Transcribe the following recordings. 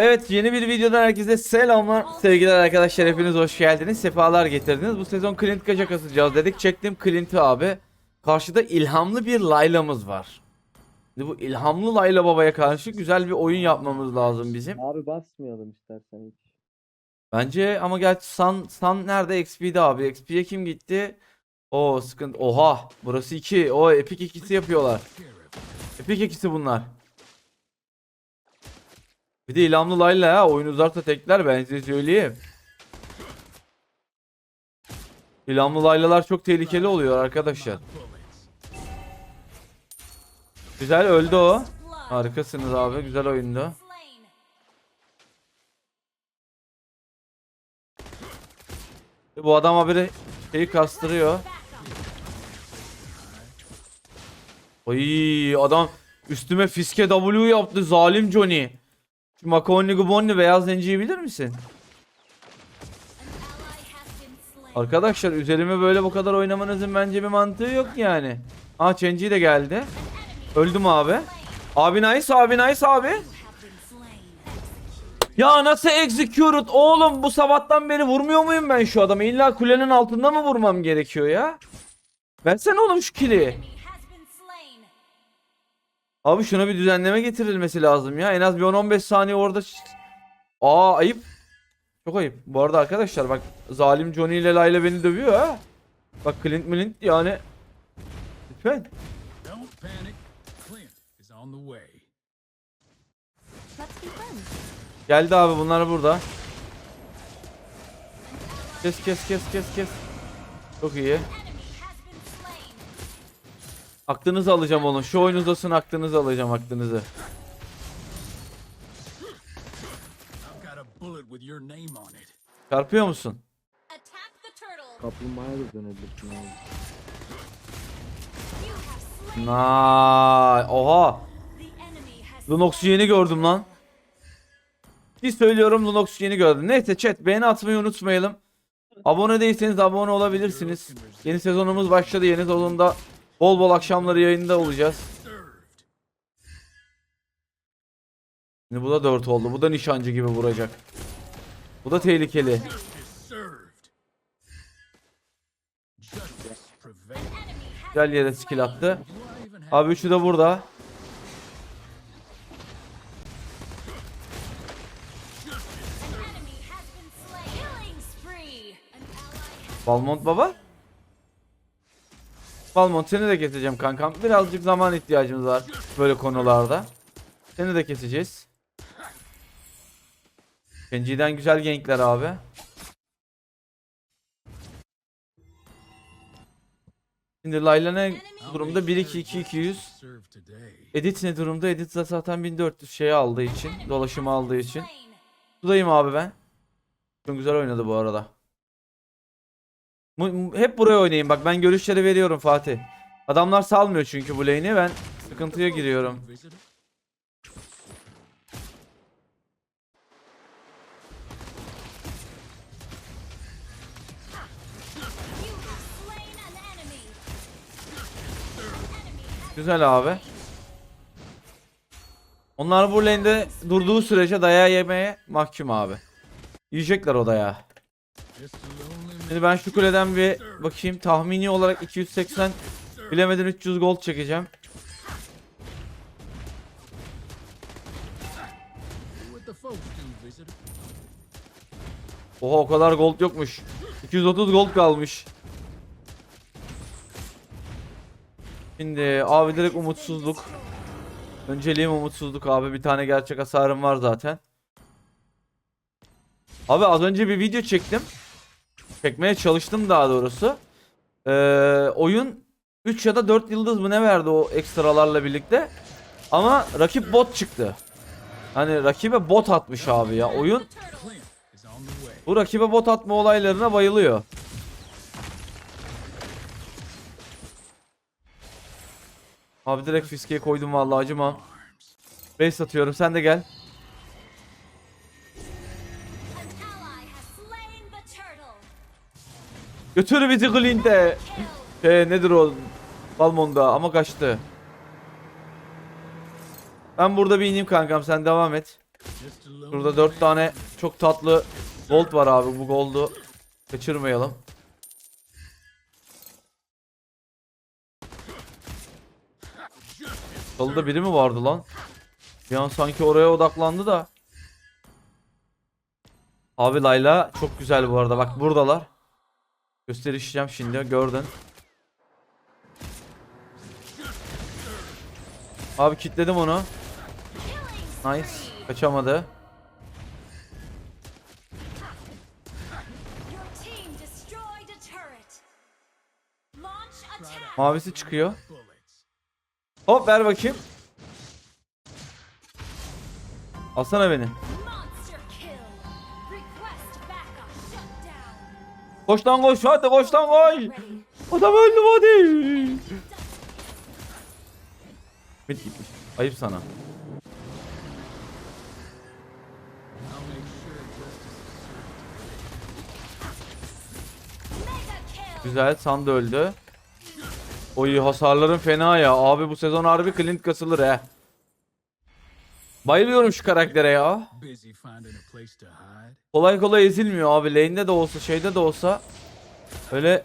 Evet yeni bir videodan herkese selamlar. Sevgiler arkadaşlar hepiniz hoş geldiniz sefalar getirdiniz. Bu sezon Clint Gaca kasacağız dedik. Çektim Clint'i abi. Karşıda ilhamlı bir Layla'mız var. Şimdi bu ilhamlı Layla babaya karşı güzel bir oyun yapmamız lazım bizim. Abi basmayalım istersen hiç. Bence ama gerçi San, San nerede? XP'de abi. XP'ye kim gitti? O sıkıntı. Oha burası 2 o Epic ikisi yapıyorlar. Epic ikisi bunlar Bir de İlhamlı Layla ha oyun uzarsa tekler ben size söyleyeyim. İlhamlı Laylalar çok tehlikeli oluyor arkadaşlar. Güzel öldü o. Harikasınız abi güzel oyundu. Bu adam haberi şeyi kastırıyor. Ay adam üstüme fiske W yaptı zalim Johnny. Şu Makoni Gubonni beyaz zenciyi bilir misin? Arkadaşlar üzerime böyle bu kadar oynamanızın bence bir mantığı yok yani. Aa Chenji de geldi. Öldüm abi. Abi nice abi nice abi. Ya nasıl execute oğlum bu sabahtan beri vurmuyor muyum ben şu adamı? İlla kulenin altında mı vurmam gerekiyor ya? Versene oğlum şu kili. Abi şuna bir düzenleme getirilmesi lazım ya. En az bir 10-15 saniye orada. Aa ayıp. Çok ayıp. Bu arada arkadaşlar bak zalim Johnny ile Layla beni dövüyor ha. Bak Clint Milint yani. Lütfen. Don't panic. Clint is on the way. Let's be friends. Geldi abi bunlar burada. Kes kes kes kes kes. Çok iyi. Aklınızı alacağım oğlum. Şu oyun uzasın aklınızı alacağım aklınızı. Çarpıyor musun? Kaplumbağaya da dönebilirsin abi. Nay. Oha. Lunox yeni gördüm lan. Bir söylüyorum Lunox yeni gördüm. Neyse chat beğeni atmayı unutmayalım. Abone değilseniz abone olabilirsiniz. Yeni sezonumuz başladı. Yeni sezonda bol bol akşamları yayında olacağız. Şimdi bu da 4 oldu. Bu da nişancı gibi vuracak. Bu da tehlikeli. Güzel yere skill attı. Abi üçü de burada. Balmont baba. Balmont seni de keseceğim kankam. Birazcık zaman ihtiyacımız var böyle konularda. Seni de keseceğiz. Kenji'den güzel gankler abi. Şimdi Layla ne durumda? 1-2-2-200. served today? Edit ne durumda? Edit zaten 1400 şey aldığı için, dolaşımı aldığı için. Sudayım abi ben. Çok güzel oynadı bu arada. Hep buraya oynayayım bak ben görüşleri veriyorum Fatih. Adamlar salmıyor çünkü bu lane'i ben sıkıntıya giriyorum. Güzel abi. Onlar bu lane'de durduğu sürece dayağı yemeye mahkum abi. Yiyecekler o dayağı. Şimdi ben şu kuleden bir bakayım tahmini olarak 280 bilemeden 300 gold çekeceğim. Oha o kadar gold yokmuş. 230 gold kalmış. Şimdi abi direkt umutsuzluk. Önceliğim umutsuzluk abi. Bir tane gerçek hasarım var zaten. Abi az önce bir video çektim. Çekmeye çalıştım daha doğrusu. Ee, oyun 3 ya da 4 yıldız mı ne verdi o ekstralarla birlikte. Ama rakip bot çıktı. Hani rakibe bot atmış abi ya. Oyun bu rakibe bot atma olaylarına bayılıyor. Abi direkt fiskeye koydum vallahi acımam. Base atıyorum sen de gel. Götür bizi Clint'e. Şey nedir o? Balmonda ama kaçtı. Ben burada bir ineyim kankam sen devam et. Burada 4 tane çok tatlı gold var abi. Bu goldu kaçırmayalım. Solda biri mi vardı lan? Bir an sanki oraya odaklandı da. Abi Layla çok güzel bu arada. Bak buradalar. Gösterişeceğim şimdi. Gördün. Abi kilitledim onu. Nice. Kaçamadı. Mavisi çıkıyor. Hop ver bakayım. Alsana beni. Koş lan koş hadi koş lan koş. Adam öldü hadi. Mid gitmiş. Ayıp sana. Güzel San da öldü. Oy hasarların fena ya. Abi bu sezon harbi Clint kasılır he. Bayılıyorum şu karaktere ya. Kolay kolay ezilmiyor abi. Lane'de de olsa şeyde de olsa. Öyle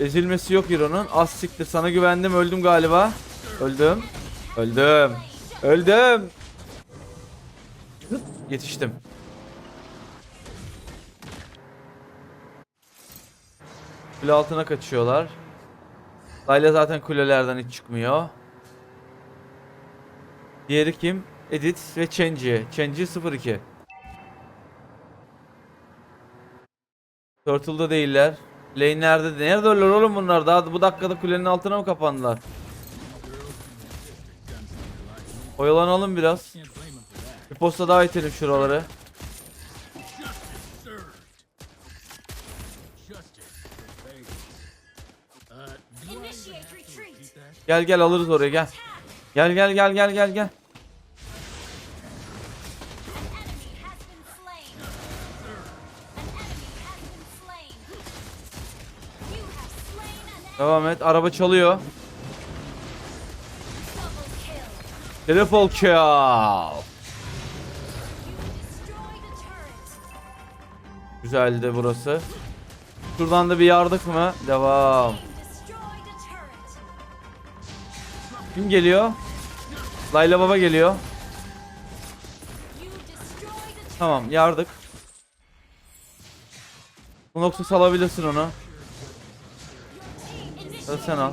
ezilmesi yok Hero'nun. Az siktir sana güvendim öldüm galiba. Öldüm. Öldüm. Öldüm. Yetiştim. Kule altına kaçıyorlar. Layla zaten kulelerden hiç çıkmıyor. Diğeri kim? Edit ve Chenji. Chenji 02. Turtle'da değiller. Lane nerede? Nerede öyle oğlum bunlar? Daha bu dakikada kulenin altına mı kapandılar? Oyalanalım biraz. Bir posta daha itelim şuraları. Gel gel alırız oraya gel. Gel gel gel gel gel gel. Devam et. Araba çalıyor. Double kill. Güzeldi burası. Şuradan da bir yardık mı? Devam. Kim geliyor? Layla Baba geliyor. Tamam yardık. Bu noktası alabilirsin onu. Hadi sen al.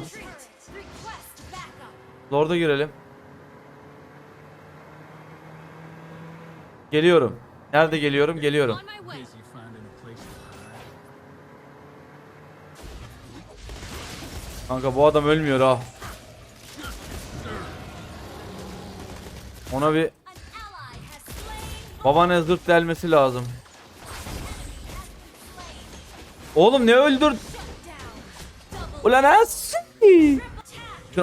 Lord'a girelim. Geliyorum. Nerede geliyorum? Geliyorum. Kanka bu adam ölmüyor ha. Ona bir babana zırt delmesi lazım. Oğlum ne öldür? Ulan as.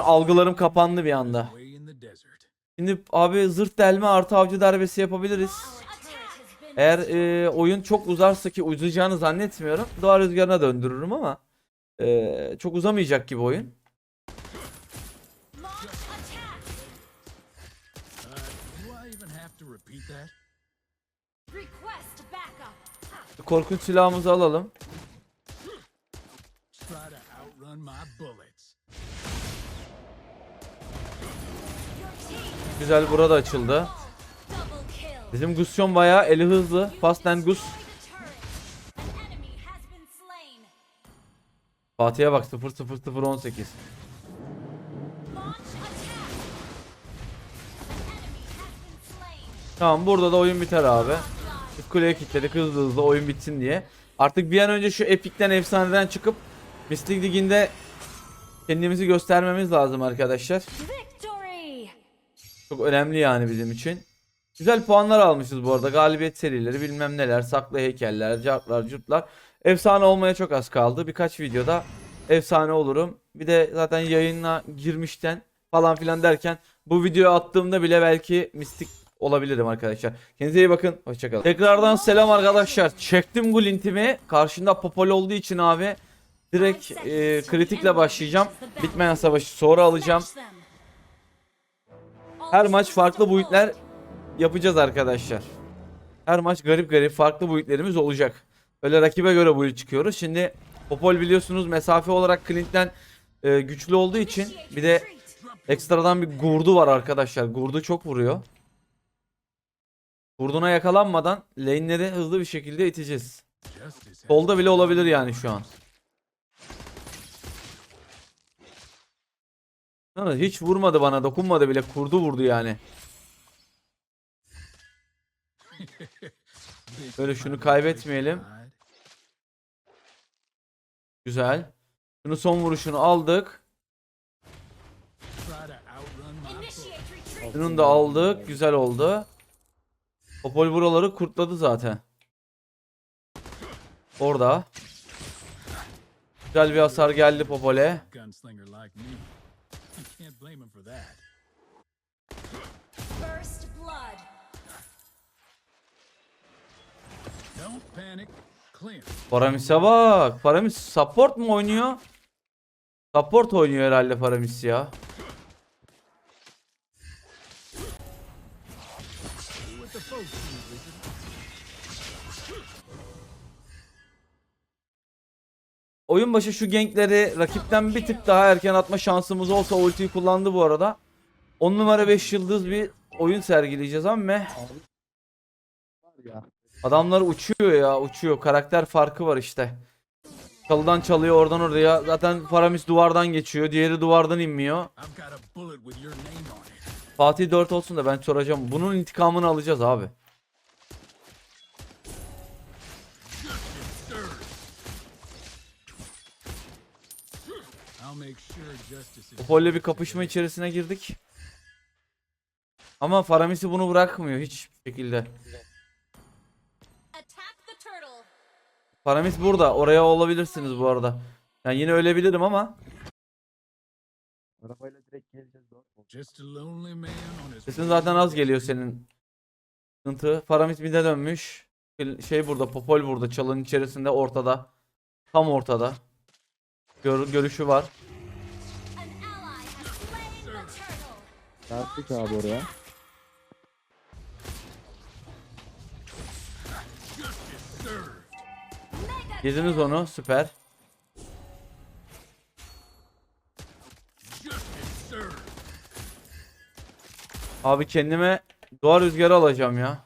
algılarım kapandı bir anda. Şimdi abi zırt delme artı avcı darbesi yapabiliriz. Eğer e, oyun çok uzarsa ki uzayacağını zannetmiyorum. Doğa rüzgarına döndürürüm ama e, çok uzamayacak gibi oyun. launch attack. Uh, Güzel burada açıldı. Bizim Gusyon bayağı eli hızlı. Fast and Gus. Fatih'e bak 00018. Launch attack. An enemy has been slain. Tamam burada da oyun biter abi. Kuleye kilitledik hızlı hızlı oyun bitsin diye. Artık bir an önce şu epikten efsaneden çıkıp Mystic Lig'inde kendimizi göstermemiz lazım arkadaşlar. Çok önemli yani bizim için. Güzel puanlar almışız bu arada. Galibiyet serileri bilmem neler. Saklı heykeller, cartlar, curtlar. Efsane olmaya çok az kaldı. Birkaç videoda efsane olurum. Bir de zaten yayına girmişten falan filan derken bu videoyu attığımda bile belki mistik olabilirim arkadaşlar. Kendinize iyi bakın. Hoşçakalın. Tekrardan selam arkadaşlar. Çektim bu lintimi. Karşında popol olduğu için abi direkt e, kritikle başlayacağım. Bitmeyen savaşı sonra alacağım. Her maç farklı boyutlar yapacağız arkadaşlar. Her maç garip garip farklı build'lerimiz olacak. Böyle rakibe göre build çıkıyoruz. Şimdi Popol biliyorsunuz mesafe olarak Clint'ten e, güçlü olduğu için bir de ekstradan bir gurdu var arkadaşlar. Gurdu çok vuruyor. Gurduna yakalanmadan lane'leri hızlı bir şekilde iteceğiz. Solda bile olabilir yani şu an. Yalnız Hiç vurmadı bana dokunmadı bile kurdu vurdu yani. Böyle şunu kaybetmeyelim. Güzel. Şunu son vuruşunu aldık. Try to outrun my foe. Initiate retreat. Şunu da aldık. Güzel oldu. Popol buraları kurtladı zaten. Orada. Güzel bir hasar geldi Popol'e. You can't blame him for that. First blood. Don't panic. Clint. Paramis'e bak. Paramis support mu oynuyor? Support oynuyor herhalde Paramis ya. Oyun başı şu gankleri rakipten bir tık daha erken atma şansımız olsa ultiyi kullandı bu arada. 10 numara 5 yıldız bir oyun sergileyeceğiz ama adamlar uçuyor ya uçuyor. Karakter farkı var işte. Çalıdan çalıyor oradan oraya. Zaten Paramis duvardan geçiyor. Diğeri duvardan inmiyor. Fatih 4 olsun da ben soracağım. Bunun intikamını alacağız abi. Popol'le bir kapışma içerisine girdik. Ama Faramis'i bunu bırakmıyor hiç şekilde. Paramis burada. Oraya olabilirsiniz bu arada. Yani yine ölebilirim ama Arabayla direkt geleceğiz. Sesin zaten az geliyor senin. Sıkıntı. Paramis bir de dönmüş. Şey burada, Popol burada. Çalının içerisinde ortada. Tam ortada. Gör, görüşü var. Çarptık abi oraya. Yediniz onu. Süper. Abi kendime doğa rüzgarı alacağım ya.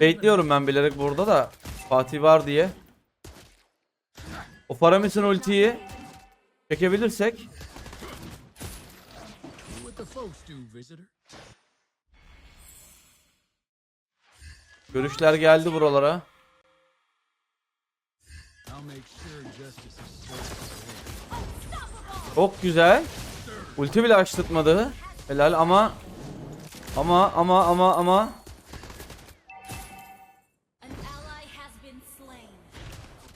Bekliyorum ben bilerek burada da Fatih var diye. O Paramis'in ultiyi çekebilirsek görüşler geldi buralara. Çok güzel. Ulti bile açtırtmadı. Helal ama ama ama ama ama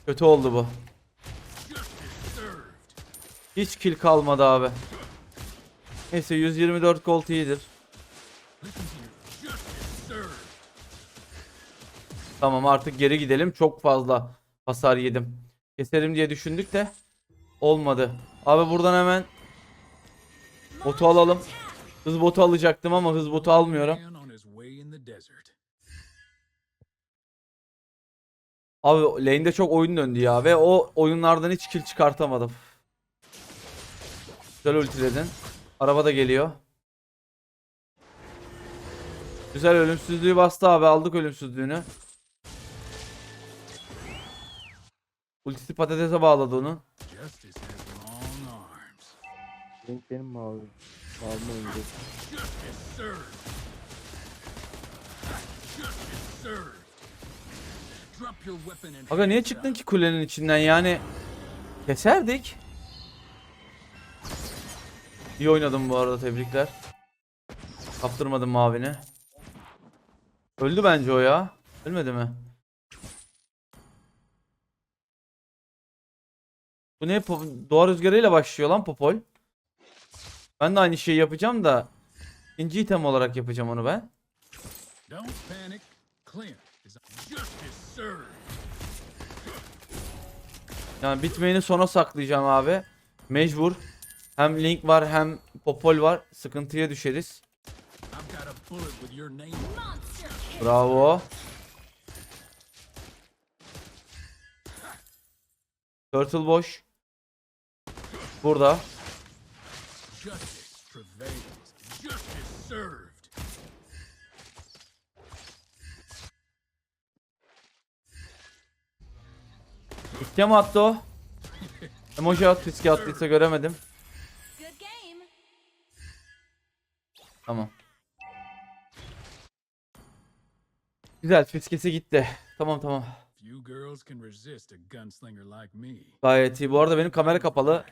kötü oldu bu. Hiç kill kalmadı abi. Neyse 124 gold iyidir. Tamam artık geri gidelim. Çok fazla hasar yedim. Keserim diye düşündük de olmadı. Abi buradan hemen botu alalım. Hız botu alacaktım ama hız botu almıyorum. Abi lane'de çok oyun döndü ya ve o oyunlardan hiç kill çıkartamadım. Güzel ultiledin. Araba da geliyor. Güzel ölümsüzlüğü bastı abi aldık ölümsüzlüğünü. Ultisi patatese bağladı onu. Renk benim mavi. Mavi oyuncu. Aga niye çıktın ki kulenin içinden yani? Keserdik. İyi oynadın bu arada tebrikler. Kaptırmadım mavini. Öldü bence o ya. Ölmedi mi? Bu ne? Doğa rüzgarıyla başlıyor lan Popol. Ben de aynı şeyi yapacağım da ikinci item olarak yapacağım onu ben. Yani bitmeyeni sona saklayacağım abi. Mecbur. Hem Link var hem Popol var. Sıkıntıya düşeriz. Bravo. Turtle boş. Burada. İlke mi attı o? Emoji at, fiske attıysa göremedim. Tamam. Güzel, fiskesi gitti. Tamam tamam. Gayet iyi. Bu arada benim kamera kapalı.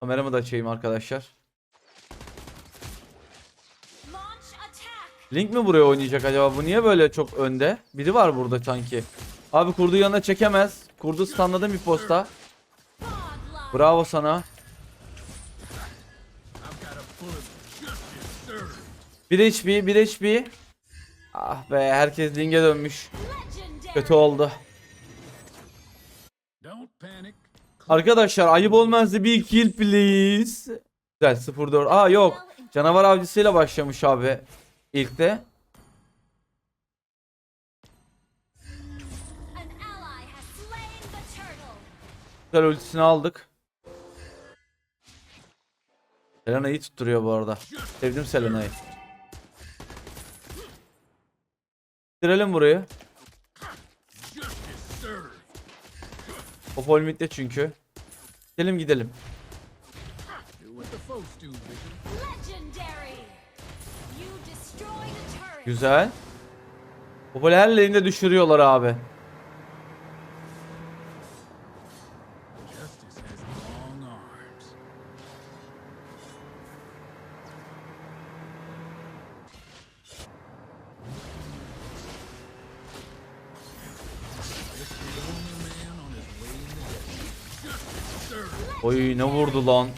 Kameramı da açayım arkadaşlar. Link mi buraya oynayacak acaba? Bu niye böyle çok önde? Biri var burada sanki. Abi kurdu yanına çekemez. Kurdu stunladım bir posta. Bravo sana. 1 HP, 1 HP. Ah be herkes linke dönmüş. Kötü oldu. Arkadaşlar ayıp olmazdı bir kill please. Güzel 0-4. Aa yok. Canavar avcısıyla başlamış abi. The turtle. Güzel ultisini aldık. Selena iyi tutturuyor bu arada. Sevdim Selena'yı. Bitirelim burayı. Popol midde çünkü. Gidelim gidelim. Do what the folks do, Oy ne vurdu lan.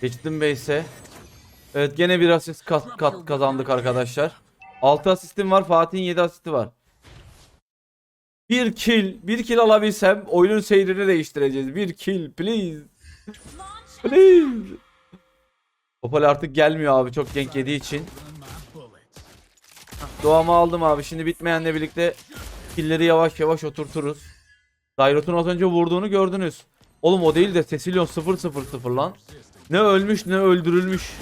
Geçtim base'e. Evet gene bir asist kat, kat kazandık arkadaşlar. 6 asistim var. Fatih'in 7 asisti var. Bir kill. Bir kill alabilsem oyunun seyrini değiştireceğiz. Bir kill please. Please. Popol artık gelmiyor abi çok gank yediği için. Doğamı aldım abi. Şimdi bitmeyenle birlikte killleri yavaş yavaş oturturuz. Dairot'un az önce vurduğunu gördünüz. Oğlum o değil de Cecilion 000 lan. Ne ölmüş ne öldürülmüş.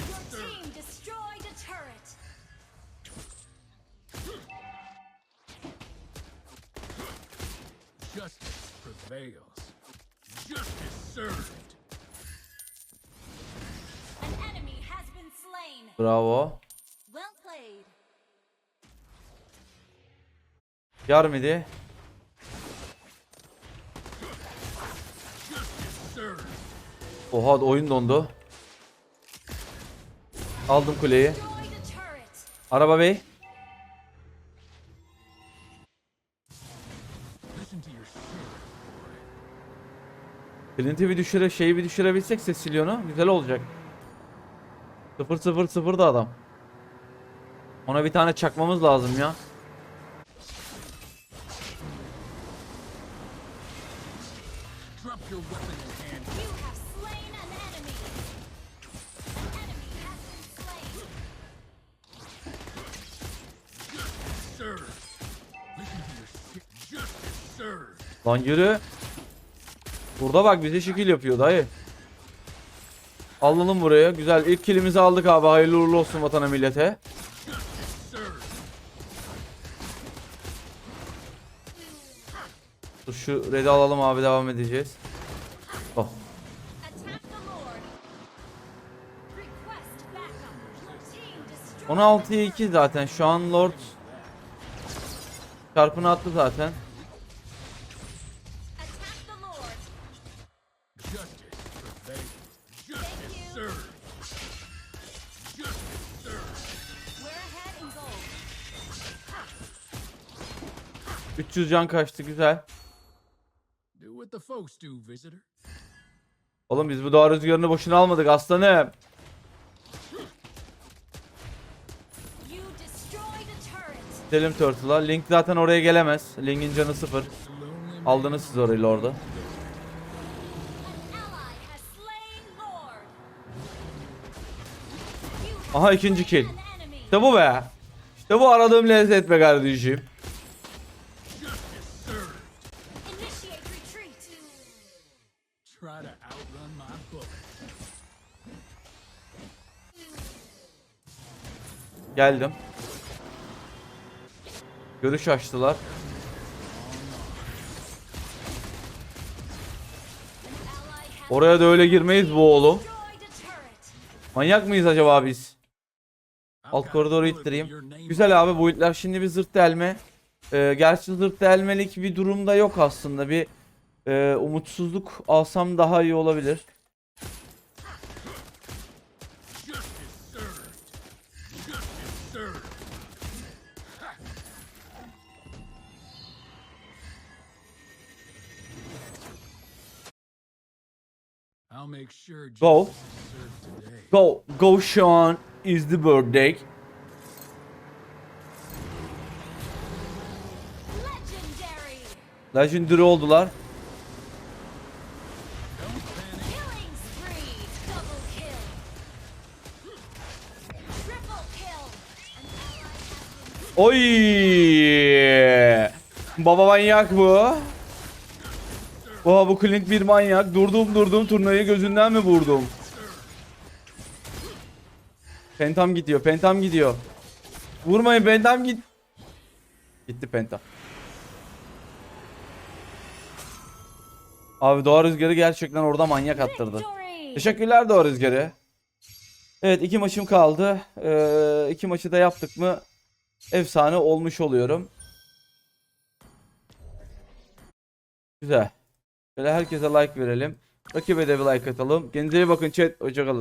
Your team Oha oyun dondu. Aldım kuleyi. Araba bey. Clint'i bir düşüre şeyi bir düşürebilsek Cecilion'u güzel olacak. 0 0 0 da adam. Ona bir tane çakmamız lazım ya. Drop your Lan yürü. Burada bak bize şekil yapıyor dayı. Alalım buraya. Güzel. İlk kilimizi aldık abi. Hayırlı uğurlu olsun vatana millete. Dur şu red'i alalım abi devam edeceğiz. Oh. Destroyed. 16'ya 2 zaten. Şu an Lord çarpını attı zaten. 300 can kaçtı güzel. Oğlum biz bu doğa rüzgarını boşuna almadık aslanım. Gidelim Turtle'a. Link zaten oraya gelemez. Link'in canı sıfır. Aldınız siz orayı orada. Aha ikinci kill. İşte bu be. İşte bu aradığım lezzet be kardeşim. Geldim. Görüş açtılar. Oraya da öyle girmeyiz bu oğlum. Manyak mıyız acaba biz? Alt koridoru ittireyim. Güzel abi bu itler. Şimdi bir zırt delme. Ee, gerçi zırt delmelik bir durumda yok aslında. Bir e, umutsuzluk alsam daha iyi olabilir. Go. Go, go Sean is the birthday. Legendary. Oldular. Oy! Baba manyak bu. Baba bu Clint bir manyak. Durdum durdum turnayı gözünden mi vurdum? Pentam gidiyor. Pentam gidiyor. Vurmayın Pentam git. Gitti Pentam. Abi Doğa Rüzgarı gerçekten orada manyak attırdı. Teşekkürler Doğa Rüzgarı. Evet iki maçım kaldı. Ee, iki maçı da yaptık mı efsane olmuş oluyorum. Güzel. Böyle herkese like verelim. Rakibe de bir like atalım. Kendinize iyi bakın chat. Hoşçakalın.